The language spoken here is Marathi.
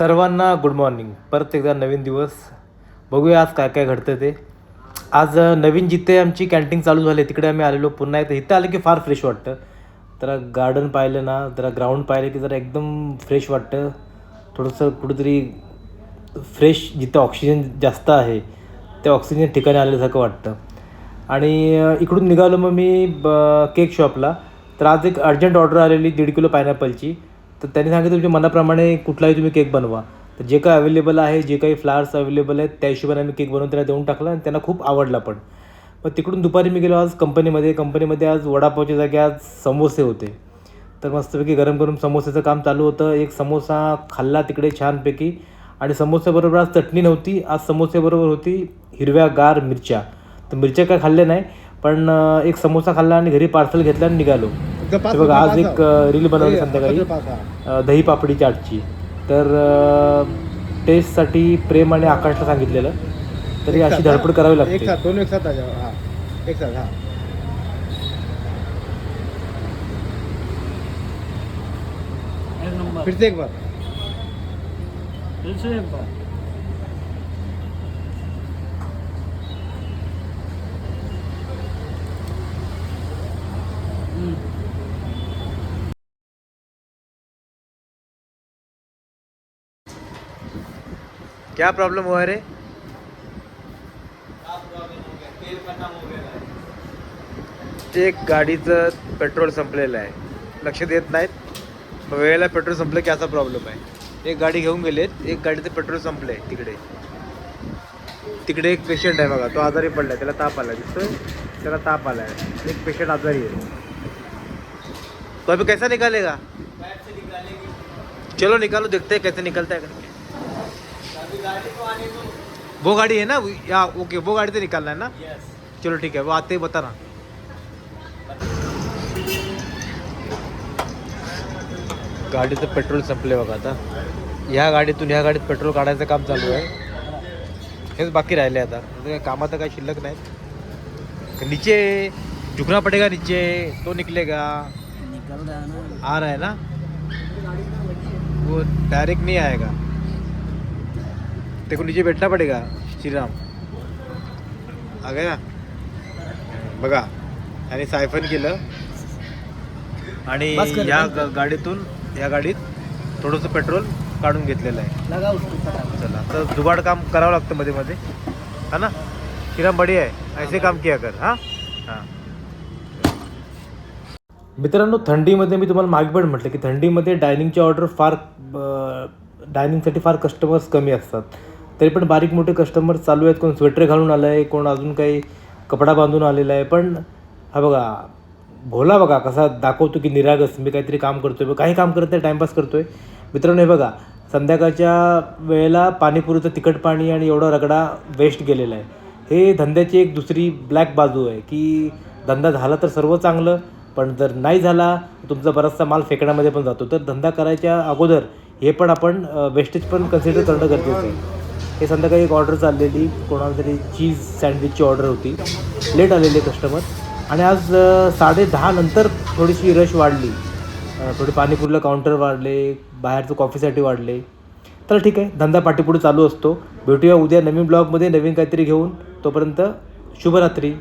सर्वांना गुड मॉर्निंग परत एकदा नवीन दिवस. बघूया आज काय काय घडतं ते. आज नवीन जिथे आमची कॅन्टीन चालू झाली तिकडे आम्ही आलेलो पुन्हा एकदा. इथं आलं की फार फ्रेश वाटतं. जरा गार्डन पाहिलं ना जरा ग्राउंड पाहिलं की जरा एकदम फ्रेश वाटतं. थोडंसं कुठंतरी फ्रेश जिथं ऑक्सिजन जास्त आहे त्या ऑक्सिजन ठिकाणी आल्यासारखं वाटतं. आणि इकडून निघालो मग मी ब- केक शॉपला तर आज एक अर्जंट ऑर्डर आलेली दीड किलो पायनॅपलची तर त्यांनी सांगितलं तुमच्या मनाप्रमाणे कुठलाही तुम्ही केक बनवा. तर जे काय अवेलेबल आहे जे काही फ्लावर्स अवेलेबल आहेत त्या हिशोबाने आम्ही केक बनवून त्यांना देऊन टाकला आणि त्यांना खूप आवडला पण. मग तिकडून दुपारी मी गेलो आज कंपनीमध्ये कंपनीमध्ये आज वडापावच्या जागी आज समोसे होते. तर मस्तपैकी गरम गरम समोसेचं काम चालू होतं. एक समोसा खाल्ला तिकडे छानपैकी. आणि समोस्याबरोबर आज चटणी नव्हती. आज समोसेबरोबर होती हिरव्या गार मिरच्या. तर मिरच्या काय खाल्ल्या नाही पण एक समोसा खाल्ला आणि घरी पार्सल घेतला आणि निघालो. हे बघा आज एक रील बनवली. संध्याकाळी. दही पापडी चाटची तर टेस्टसाठी प्रेम आणि आकाशला सांगितलेलं. तरी अशी धडपड करावी एक लागते. साथ दोन एक साथ आ जाओ हा. एक साथ हा. फिर से एक बार. फिर से एक बार. क्या प्रॉब्लेम हुआ रे? ते गाडीचं पेट्रोल संपलेलं आहे. लक्ष देत नाहीत. वेळेला पेट्रोल संपलं की असा प्रॉब्लेम आहे. एक गाडी घेऊन गेलेत. एक गाडीचं पेट्रोल संपलंय तिकडे. तिकडे एक पेशंट आहे बघा. तो आजारी पडलाय. त्याला ताप आला दिसतोय? त्याला ताप आला आहे एक पेशंट आजारी आहे. तो अभी कैसा निकालेगा? चलो निकालो. देखते हैं कैसे निकलता है वो गाड़ी है ना? या ओके वो गाड़ी से निकालना है ना? चलो ठीक है वो आते ही बताना गाडीचं पेट्रोल संपले बघा आता। ह्या गाडीतून ह्या गाडीत पेट्रोल काढायचं काम चालू आहे. हेच बाकी राहिले आता. आता काही शिल्लक नाही नीचे झुकना पडेगा नीचे? तो निकलेगा. निकल रहा ना. आ रहा है ना? वो डायरेक्ट नहीं आएगा. तेरे को नीचे बैठना पड़ेगा श्रीराम। आ गया? बघा आणि सायफन केलं. आणि बस कर, या बस कर. ग- गाडीतून या गाडीत थोडंसं पेट्रोल काढून घेतलेलं आहे. लगा उसको फटाफट चला तर जुगाड काम करावं लागतं मध्ये मध्ये. हा ना? श्रीराम बढिया आहे. ऐसे काम किया कर हां? हां. मित्रांनो थंडीमध्ये मी तुम्हाला मागे पण म्हटलं की थंडीमध्ये डायनिंगची ऑर्डर फार डायनिंगसाठी फार कस्टमर्स कमी असतात. तरी पण बारीक मोठे कस्टमर चालू आहेत. कोण स्वेटर घालून आलं आहे कोण अजून काही कपडा बांधून आलेला आहे. पण हा बघा भोला बघा कसा दाखवतो की निरागस. मी काहीतरी काम करतोय काही काम करत नाही टाईमपास करतोय. मित्रांनो हे बघा संध्याकाळच्या वेळेला पाणीपुरीचं तिखट पाणी आणि एवढा रगडा वेस्ट गेलेला आहे. हे धंद्याची एक दुसरी ब्लॅक बाजू आहे की धंदा झाला तर सर्व चांगलं पण जर नाही झाला तुमचा बराचसा माल फेकण्यामध्ये पण जातो. तर धंदा करायच्या अगोदर हे पण आपण वेस्टेज पण कन्सिडर करणं गरजेचं आहे. हे संध्याकाळी एक ऑर्डर चाललेली. कोणाला तरी चीज सँडविचची ऑर्डर होती. लेट आलेले कस्टमर आणि आज साडे दहा नंतर थोडीशी रश वाढली. थोडी पाणीपुरीला काउंटर वाढले. बाहेरचं कॉफीसाठी वाढले. तर ठीक आहे. धंदा पाठीपुढे चालू असतो. भेटूया उद्या नवीन ब्लॉगमध्ये नवीन काहीतरी घेऊन. तोपर्यंत शुभरात्री.